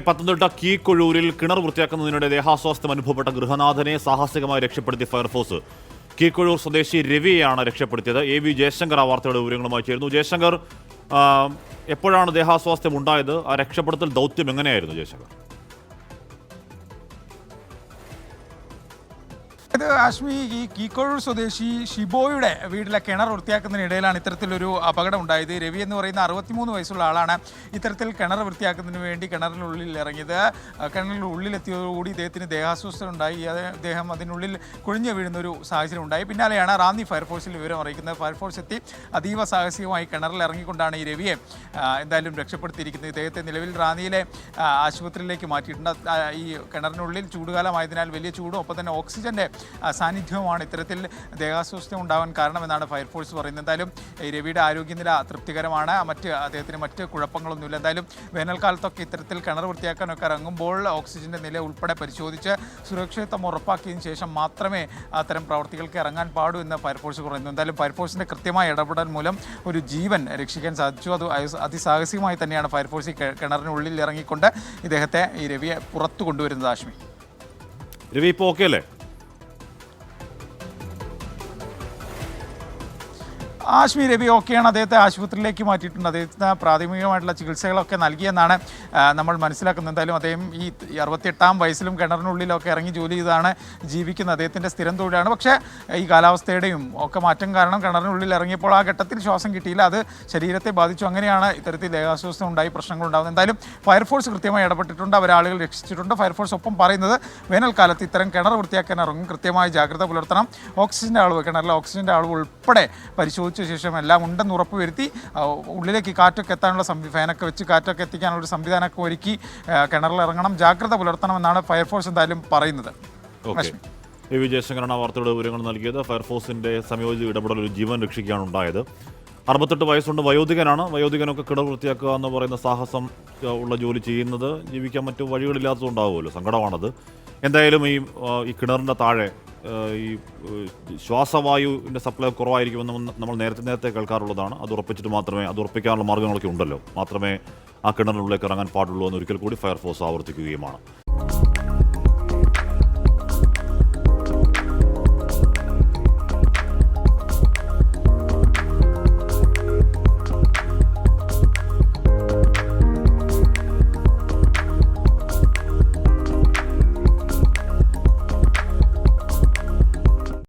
പത്തനംതിട്ട കീക്കൊഴൂരിൽ കിണർ വൃത്തിയാക്കുന്നതിനിടെ ദേഹാസ്വാസ്ഥ്യം അനുഭവപ്പെട്ട ഗൃഹനാഥനെ സാഹസികമായി രക്ഷപ്പെടുത്തി ഫയർഫോഴ്സ്. കീക്കൊഴൂർ സ്വദേശി രവിയെയാണ് രക്ഷപ്പെടുത്തിയത്. എ വി ജയശങ്കർ ആ വാർത്തയുടെ വിവരങ്ങളുമായി ചേരുന്നു. ജയശങ്കർ എപ്പോഴാണ് ദേഹാസ്വാസ്ഥ്യം ഉണ്ടായത്? ആ രക്ഷപ്പെടുത്തൽ ദൗത്യം എങ്ങനെയായിരുന്നു ജയശങ്കർ? ഇത് ആശ്മി ഈ കീക്കോഴൂർ സ്വദേശി ഷിബോയുടെ വീട്ടിലെ കിണർ വൃത്തിയാക്കുന്നതിനിടയിലാണ് ഇത്തരത്തിലൊരു അപകടം ഉണ്ടായത് രവി എന്ന് പറയുന്ന അറുപത്തിമൂന്ന് വയസ്സുള്ള ആളാണ് ഇത്തരത്തിൽ കിണർ വൃത്തിയാക്കുന്നതിന് വേണ്ടി കിണറിനുള്ളിൽ ഇറങ്ങിയത്. കിണറിന്റെ ഉള്ളിലെത്തിയതോടുകൂടി ഇദ്ദേഹത്തിന് ദേഹാസ്വസ്ഥ ഉണ്ടായി അത് അദ്ദേഹം അതിനുള്ളിൽ കുഴിഞ്ഞു വീഴുന്ന ഒരു സാഹചര്യം ഉണ്ടായി പിന്നാലെയാണ് റാന്നി ഫയർഫോഴ്സിൽ വിവരം അറിയിക്കുന്നത്. ഫയർഫോഴ്സ് എത്തി അതീവ സാഹസികമായി കിണറിൽ ഇറങ്ങിക്കൊണ്ടാണ് ഈ രവിയെ എന്തായാലും രക്ഷപ്പെടുത്തിയിരിക്കുന്നത്. ഇദ്ദേഹത്തെ നിലവിൽ റാന്നിയിലെ ആശുപത്രിയിലേക്ക് മാറ്റിയിട്ടുണ്ട്. ഈ കിണറിനുള്ളിൽ ചൂടുകാലമായതിനാൽ വലിയ ചൂടും ഒപ്പം തന്നെ ഓക്സിജന്റെ ആ, സാന്നിധ്യവുമാണ് ഇത്തരത്തിൽ ദേഹാസ്വസ്ഥ ഉണ്ടാവാൻ കാരണമെന്നാണ് ഫയർഫോഴ്സ് പറയുന്നത്. എന്തായാലും രവിയുടെ ആരോഗ്യനില തൃപ്തികരമാണ്. മറ്റ് അദ്ദേഹത്തിന് മറ്റ് കുഴപ്പങ്ങളൊന്നുമില്ല. എന്തായാലും വേനൽക്കാലത്തൊക്കെ ഇത്തരത്തിൽ കിണർ വൃത്തിയാക്കാനൊക്കെ ഇറങ്ങുമ്പോൾ ഓക്സിജന്റെ നില ഉൾപ്പെടെ പരിശോധിച്ച് സുരക്ഷിതത്വം ഉറപ്പാക്കിയതിനു ശേഷം മാത്രമേ അത്തരം പ്രവർത്തികൾക്ക് ഇറങ്ങാൻ പാടൂ എന്ന് ഫയർഫോഴ്സ് പറയുന്നു. എന്തായാലും ഫയർഫോഴ്സിന്റെ കൃത്യമായ ഇടപെടൽ മൂലം ഒരു ജീവൻ രക്ഷിക്കാൻ സാധിച്ചു. അത് അതിസാഹസികമായി തന്നെയാണ് ഫയർഫോഴ്സ് ഈ കിണറിനുള്ളിൽ ഇറങ്ങിക്കൊണ്ട് ഇദ്ദേഹത്തെ ഈ രവിയെ പുറത്തു കൊണ്ടുവരുന്നത് ആശ്മി. രവി ഇപ്പോൾ ഓക്കെ അല്ലേ? ആശ്മി രവി ഓക്കെയാണ് അദ്ദേഹത്തെ ആശുപത്രിയിലേക്ക് മാറ്റിയിട്ടുണ്ട്. അദ്ദേഹത്തിന് പ്രാഥമികമായിട്ടുള്ള ചികിത്സകളൊക്കെ നൽകിയെന്നാണ് നമ്മൾ മനസ്സിലാക്കുന്നത്. എന്തായാലും അദ്ദേഹം ഈ അറുപത്തിയെട്ടാം വയസ്സിലും കിണറിനുള്ളിലൊക്കെ ഇറങ്ങി ജോലി ചെയ്താണ് ജീവിക്കുന്നത്. അദ്ദേഹത്തിന്റെ സ്ഥിരം തൊഴിലാണ്. പക്ഷേ ഈ കാലാവസ്ഥയുടെയും ഒക്കെ മാറ്റം കാരണം കിണറിനുള്ളിൽ ഇറങ്ങിയപ്പോൾ ആ ഘട്ടത്തിൽ ശ്വാസം കിട്ടിയില്ല. അത് ശരീരത്തെ ബാധിച്ചു. അങ്ങനെയാണ് ഇത്തരത്തിൽ ദേഹാസ്വസ്ഥം ഉണ്ടായി പ്രശ്നങ്ങൾ ഉണ്ടാകുന്നത്. എന്തായാലും ഫയർഫോഴ്സ് കൃത്യമായി ഇടപെട്ടിട്ടുണ്ട്. അവർ ആളുകൾ രക്ഷിച്ചിട്ടുണ്ട്. ഫയർഫോഴ്സ് ഒപ്പം പറയുന്നത് വേനൽക്കാലത്ത് ഇത്തരം കിണർ വൃത്തിയാക്കാൻ ഇറങ്ങും. കൃത്യമായ ജാഗ്രത പുലർത്തണം. ഓക്സിജന്റെ അളവ് കിണറിലെ ഓക്സിജന്റെ അളവ് ഉൾപ്പെടെ പരിശോധിച്ച ശേഷം എല്ലാം ഉണ്ടെന്ന് ഉറപ്പ് വരുത്തി ഉള്ളിലേക്ക് കാറ്റൊക്കെ എത്താനുള്ള സംവി ഫാനൊക്കെ വെച്ച് കാറ്റൊക്കെ എത്തിക്കാനുള്ള ഒരു സംവിധാനമൊക്കെ ഒരുക്കി ഇറങ്ങണം. ജാഗ്രത പുലർത്തണമെന്നാണ് ഫയർഫോഴ്സ് എന്തായാലും പറയുന്നത്. ഓക്കെ. അശ്വിൻ. എ വി ജയശങ്കറാണ് വാർത്തയുടെ വിവരങ്ങൾ നൽകിയത്. ഫയർഫോഴ്സിന്റെ സംയോജിത ഇടപെടൽ ഒരു ജീവൻ രക്ഷിക്കുകയാണ് ഉണ്ടായത് അറുപത്തെട്ട് വയസ്സുണ്ട്. വയോധികനാണ്. വയോധികനൊക്കെ കിട വൃത്തിയാക്കുക എന്ന് പറയുന്ന സാഹസം ഉള്ള ജോലി ചെയ്യുന്നത് ജീവിക്കാൻ മറ്റു വഴികളില്ലാത്തതുണ്ടാവുമല്ലോ. സങ്കടമാണത്. എന്തായാലും ഈ ഈ കിണറിന്റെ താഴെ ഈ ശ്വാസവായുവിന്റെ സപ്ലൈ കുറവായിരിക്കുമെന്ന് നമ്മൾ നേരത്തെ നേരത്തെ കേൾക്കാറുള്ളതാണ്. അത് ഉറപ്പിച്ചിട്ട് മാത്രമേ അത് ഉറപ്പിക്കാനുള്ള മാർഗങ്ങളൊക്കെ ഉണ്ടല്ലോ. മാത്രമേ ആ കിണറിനുള്ളിലേക്ക് ഇറങ്ങാൻ പാടുള്ളൂ എന്ന് ഒരിക്കൽ കൂടി ഫയർഫോഴ്സ് ആവർത്തിക്കുകയുമാണ്.